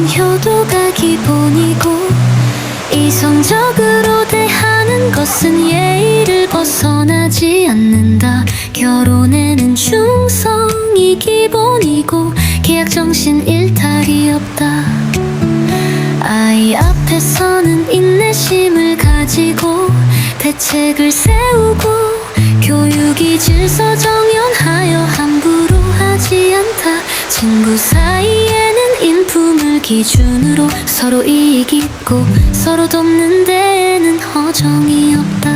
난 효도가 기본이고 이성적으로 대하는 것은 예의를 벗어나지 않는다. 결혼에는 충성이 기본이고 계약정신 일탈이 없다. 아이 앞에서는 인내심을 가지고 대책을 세우고 교육이 질서정연하여 함부로 하지 않다. 친구 사이에 기준으로 서로 이익 있고 서로 돕는 데에는 허정이 없다.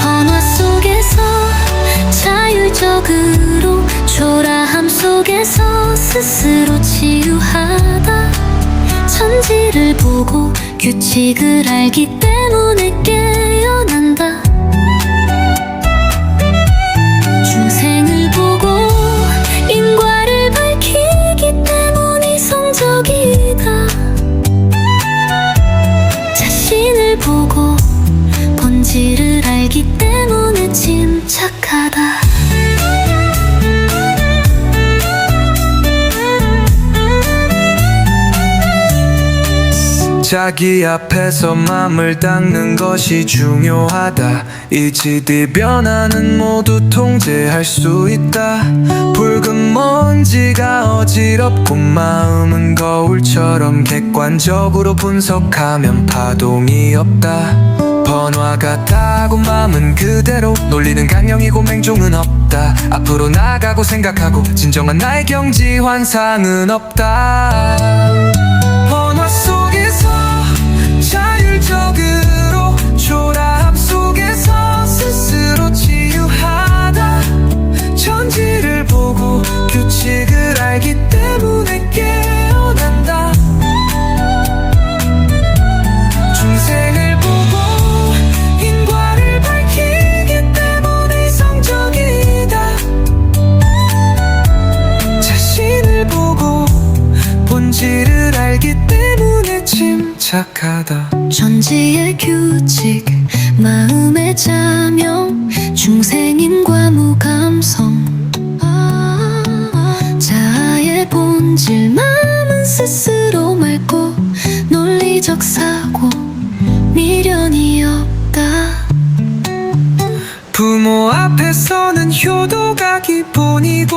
번화 속에서 자율적으로 초라함 속에서 스스로 치유하다. 천지를 보고 규칙을 알기 때문에 깨 알기 때문에 침착하다. 자기 앞에서 맘을 닦는 것이 중요하다. 이치뒤 변화는 모두 통제할 수 있다. 붉은 먼지가 어지럽고 마음은 거울처럼 객관적으로 분석하면 파동이 없다 번화 같다고 마음은 그대로. 논리는 강령이고 맹종은 없다. 앞으로 나가고 생각하고 진정한 나의 경지 환상은 없다 착하다. 전지의 규칙 마음의 자명 중생인과 무감성. 아, 자아의 본질 마음은 스스로 맑고 논리적 사고 미련이 없다. 부모 앞에서는 효도가 기본이고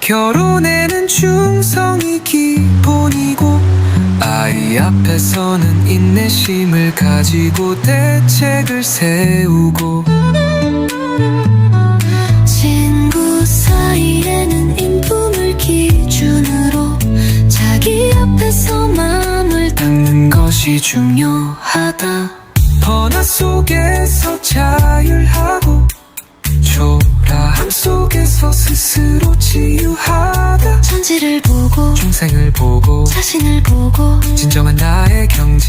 결혼에는 충성이 기본이고 아이 앞에서는 인내심을 가지고 대책을 세우고 친구 사이에는 인품을 기준으로 자기 앞에서 마음을 닦는 것이 중요하다. 번화 속에서 자율하고 초라함 속에서 스스로 치유하다 천지를 보고 중생을 보고 자신을 보고 진정한 나의 경지